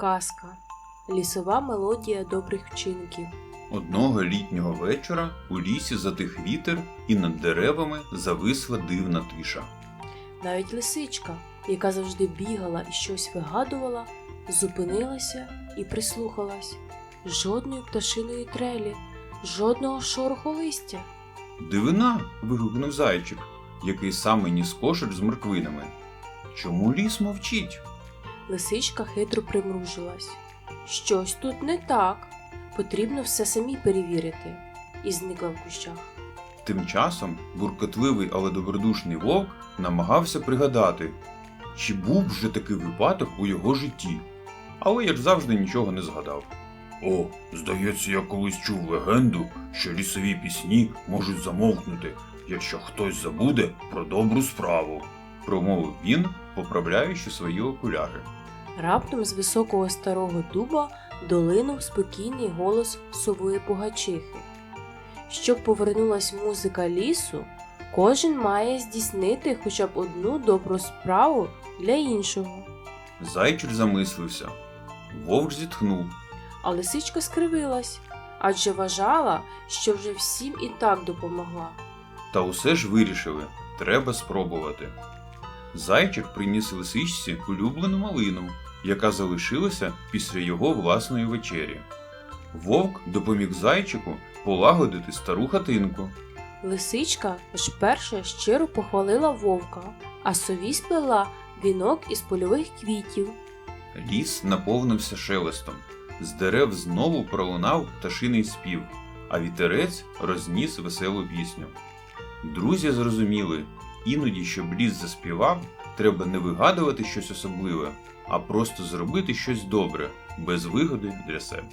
Казка. Лісова мелодія добрих вчинків. Одного літнього вечора у лісі затих вітер, і над деревами зависла дивна тиша. Навіть лисичка, яка завжди бігала і щось вигадувала, зупинилася і прислухалась. Жодної пташиної трелі, жодного шороху листя. Дивина. вигукнув зайчик, який саме ніс кошик з морквинами. Чому ліс мовчить? Лисичка хитро примружилась. Щось тут не так. Потрібно все самі перевірити. І зникла в кущах. Тим часом буркотливий, але добродушний вовк намагався пригадати, чи був вже такий випадок у його житті. Але як завжди нічого не згадав. О, здається, я колись чув легенду, що лісові пісні можуть замовкнути, якщо хтось забуде про добру справу, промовив він, поправляючи свої окуляри. Раптом з високого старого дуба долинув спокійний голос сової пугачихи. Щоб повернулась музика лісу, кожен має здійснити хоча б одну добру справу для іншого. Зайчик замислився. Вовк зітхнув. А лисичка скривилась, адже вважала, що вже всім і так допомогла. Та усе ж вирішили, треба спробувати. Зайчик приніс лисичці улюблену малину, яка залишилася після його власної вечері. Вовк допоміг зайчику полагодити стару хатинку. Лисичка ж перше щиро похвалила вовка, а сові сплела вінок із польових квітів. Ліс наповнився шелестом. З дерев знову пролунав пташиний спів, а вітерець розніс веселу пісню. Друзі зрозуміли, іноді, щоб ліс заспівав, треба не вигадувати щось особливе, а просто зробити щось добре, без вигоди для себе.